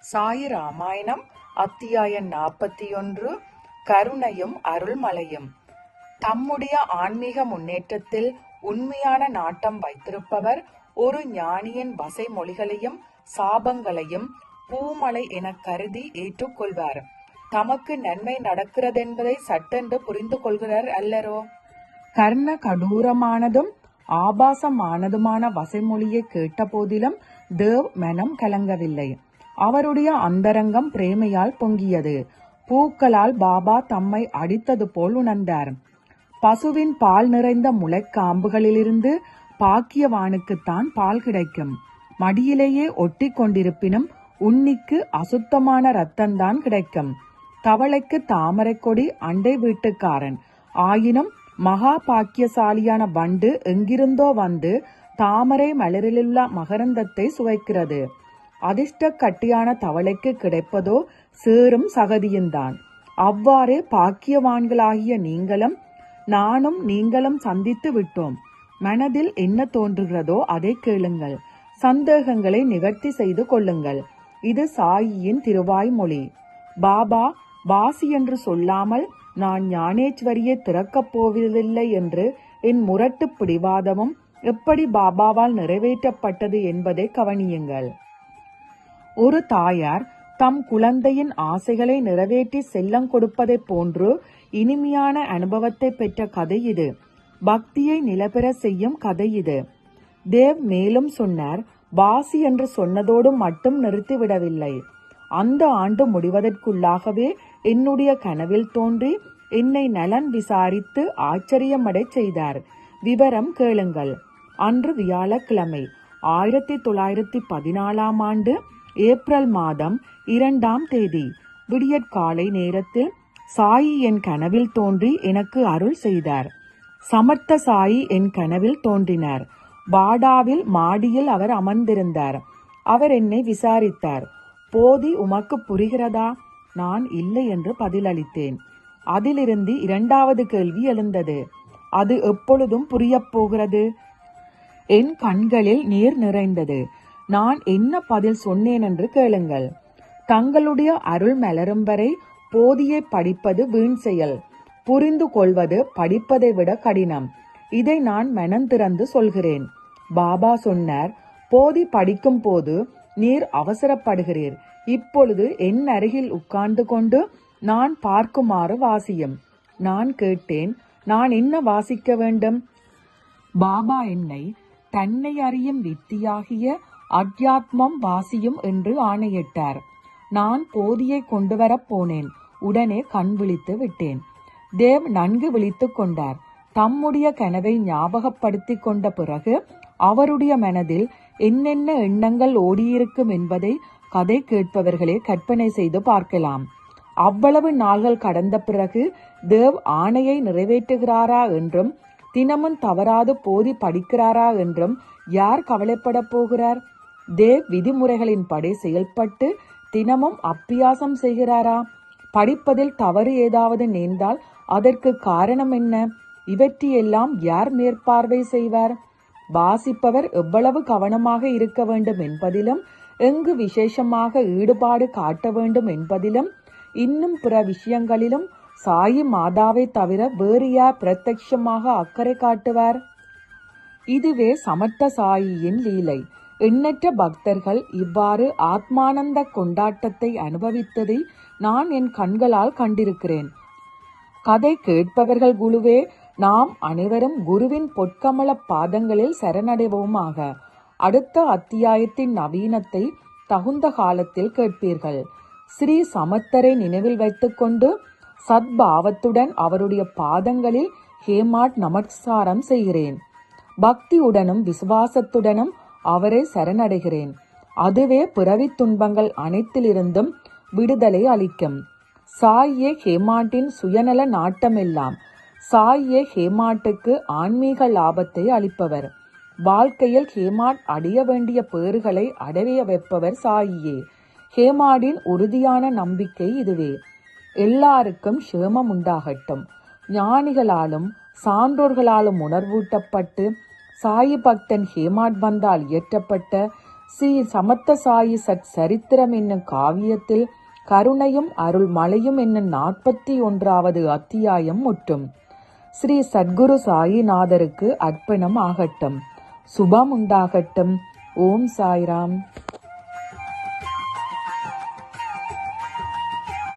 சாயி ராமாயணம் அத்தியாயம் நாற்பத்தி ஒன்று கருணையும் அருள்மலையும். தம்முடைய ஆன்மீக முன்னேற்றத்தில் உண்மையான நாட்டம் வைத்திருப்பவர் ஒரு ஞானியின் வசை மொழிகளையும் சாபங்களையும் பூமலை எனக் கருதி ஏற்றுக்கொள்வார். தமக்கு நன்மை நடக்கிறதென்பதை சட்டென்று புரிந்து கொள்கிறார் அல்லரோ? கர்ண கடூரமானதும் ஆபாசமானதுமான வசைமொழியை கேட்ட போதிலும் தேவ் மனம் கலங்கவில்லை. அவருடைய அந்தரங்கம் பிரேமையால் பொங்கியது. பூக்களால் பாபா தம்மை அடித்தது போல் உணர்ந்தார். பசுவின் பால் நிறைந்த முளைக்காம்புகளிலிருந்து பாக்கியவானுக்குத்தான் பால் கிடைக்கும். மடியிலேயே ஒட்டி கொண்டிருப்பினும் உன்னிக்கு அசுத்தமான ரத்தம்தான் கிடைக்கும். தவளைக்கு தாமரை கொடி அண்டை வீட்டுக்காரன். ஆயினும் மகா பாக்கியசாலியான வண்டு எங்கிருந்தோ வந்து தாமரை மலரிலுள்ள மகரந்தத்தை சுவைக்கிறது. அதிர்ஷ்ட கட்டியான தவளைக்கு கிடைப்பதோ சேரும் சகதியும்தான் அவ்வாறே பாக்கியவான்களாகிய நீங்களும் நானும் நீங்களும் சந்தித்து விட்டோம். மனதில் என்ன தோன்றுகிறதோ அதை கேளுங்கள். சந்தேகங்களை நிவர்த்தி செய்து கொள்ளுங்கள். இது சாயியின் திருவாய்மொழி. பாபா வாசி என்று சொல்லாமல் நான் ஞானேஸ்வரியை திறக்கப் போவதில்லை என்று என் முரட்டு பிடிவாதமும் எப்படி பாபாவால் நிறைவேற்றப்பட்டது என்பதை கவனியுங்கள். ஒரு தாயார் தம் குழந்தையின் ஆசைகளை நிறைவேற்றி செல்லம் கொடுப்பதைப் போன்று இனிமையான அனுபவத்தை பெற்ற கதை இது. பக்தியை நிலபெற செய்யும் கதை இது. தேவ் மேலும் சொன்னார் வாசி என்று சொன்னதோடு மட்டும் நிறுத்திவிடவில்லை. அந்த ஆண்டு முடிவதற்குள்ளாகவே என்னுடைய கனவில் தோன்றி என்னை நலன் விசாரித்து ஆச்சரியமடை செய்தார். விவரம் கேளுங்கள். அன்று வியாழக்கிழமை ஆயிரத்தி தொள்ளாயிரத்தி பதினாலாம் ஆண்டு ஏப்ரல் மாதம் இரண்டாம் தேதி. விடியற்காலை நேரத்தில் சாயி என் கனவில் தோன்றி எனக்கு அருள் செய்தார். சமர்த்த சாயி என் கனவில் தோன்றினார். வாடாவில் மாடியில் அவர் அமர்ந்திருந்தார். அவர் என்னை விசாரித்தார். போதி உமக்கு புரிகிறதா? நான் இல்லை என்று பதிலளித்தேன். அதிலிருந்து இரண்டாவது கேள்வி எழுந்தது. அது எப்பொழுதும் புரியப் போகிறது? என் கண்களில் நீர் நிறைந்தது. நான் என்ன பதில் சொன்னேன் என்று கேளுங்கள். தங்களுடைய அருள் மலரும் வரை போதியை படிப்பது வீண் செயல். புரிந்து கொள்வது படிப்பதை விட கடினம். இதை நான் மனம் திறந்து சொல்கிறேன். பாபா சொன்னார் போதி படிக்கும் போது நீர் அவசரப்படுகிறீர். இப்பொழுது என் அருகில் உட்கார்ந்து கொண்டு நான் பார்க்குமாறு வாசியும். நான் கேட்டேன் நான் என்ன வாசிக்க வேண்டும்? பாபா என்னை தன்னை அறியும் வித்தியாகிய அத்தியாத்மம் வாசியும் என்று ஆணையிட்டார். நான் போதியை கொண்டு வரப் போனேன். உடனே கண் விழித்து விட்டேன். தேவ் நன்கு விழித்து கொண்டார். தம்முடைய கனவை ஞாபகப்படுத்தி கொண்ட பிறகு அவருடைய மனதில் என்னென்ன எண்ணங்கள் ஓடியிருக்கும் என்பதை கதை கேட்பவர்களே கற்பனை செய்து பார்க்கலாம். அவ்வளவு நாள்கள் கடந்த பிறகு தேவ் ஆணையை நிறைவேற்றுகிறாரா என்றும் தினமும் தவறாது போதி படிக்கிறாரா என்றும் யார் கவலைப்பட போகிறார்? தேவ் விதிமுறைகளின்படி செயல்பட்டு தினமும் அப்பியாசம் செய்கிறாரா? படிப்பதில் தவறு ஏதாவது நேர்ந்தால் அதற்கு காரணம் என்ன? இவற்றையெல்லாம் யார் மேற்பார்வை செய்வார்? வாசிப்பவர் எவ்வளவு கவனமாக இருக்க வேண்டும் என்பதிலும் எங்கு விசேஷமாக ஈடுபாடு காட்ட வேண்டும் என்பதிலும் இன்னும் பிற விஷயங்களிலும் சாயி மாதாவை தவிர வேறு யார் பிரத்யட்சமாக அக்கறை காட்டுவார்? இதுவே சமர்த்த சாயியின் லீலை. எண்ணற்ற பக்தர்கள் இவ்வாறு ஆத்மானந்த கொண்டாட்டத்தை அனுபவித்ததை நான் என் கண்களால் கண்டிருக்கிறேன். கதை கேட்பவர்கள் குழுவே நாம் அனைவரும் குருவின் பொற்கமல பாதங்களில் சரணடைவோமாக. அடுத்த அத்தியாயத்தின் நவீனத்தை தகுந்த காலத்தில் கேட்பீர்கள். ஸ்ரீ சமத்தரை நினைவில் வைத்துக்கொண்டு சத்பாவத்துடன் அவருடைய பாதங்களில் ஹேமாட் நமஸ்காரம் செய்கிறேன். பக்தியுடனும் விசுவாசத்துடனும் அவரை சரணடைகிறேன். அதுவே பிறவி துன்பங்கள் அனைத்திலிருந்தும் விடுதலை அளிக்கும். சாயே ஹேமாட்டின் சுயநல நாட்டமெல்லாம். சாயே ஹேமாட்டுக்கு ஆன்மீக லாபத்தை அளிப்பவர். வாழ்க்கையில் ஹேமாட் அடைய வேண்டிய பேறுகளை அடைய வைப்பவர் சாயியே. ஹேமாடின் உறுதியான நம்பிக்கை இதுவே. எல்லாருக்கும் சேமம் உண்டாகட்டும். ஞானிகளாலும் சான்றோர்களாலும் உணர்வூட்டப்பட்டு சாயி பக்தன் ஹேமாட் பந்தால் இயற்றப்பட்ட ஸ்ரீ சமத்த சாயி சத் சரித்திரம் என்னும் காவியத்தில் கருணையும் அருள் மலையும் என்னும் நாற்பத்தி ஒன்றாவது அத்தியாயம் முற்றும். ஸ்ரீ சத்குரு சாயிநாதருக்கு அர்ப்பணம் ஆகட்டும். சுபம் உண்டாகட்டும். ஓம் சாய்ராம்.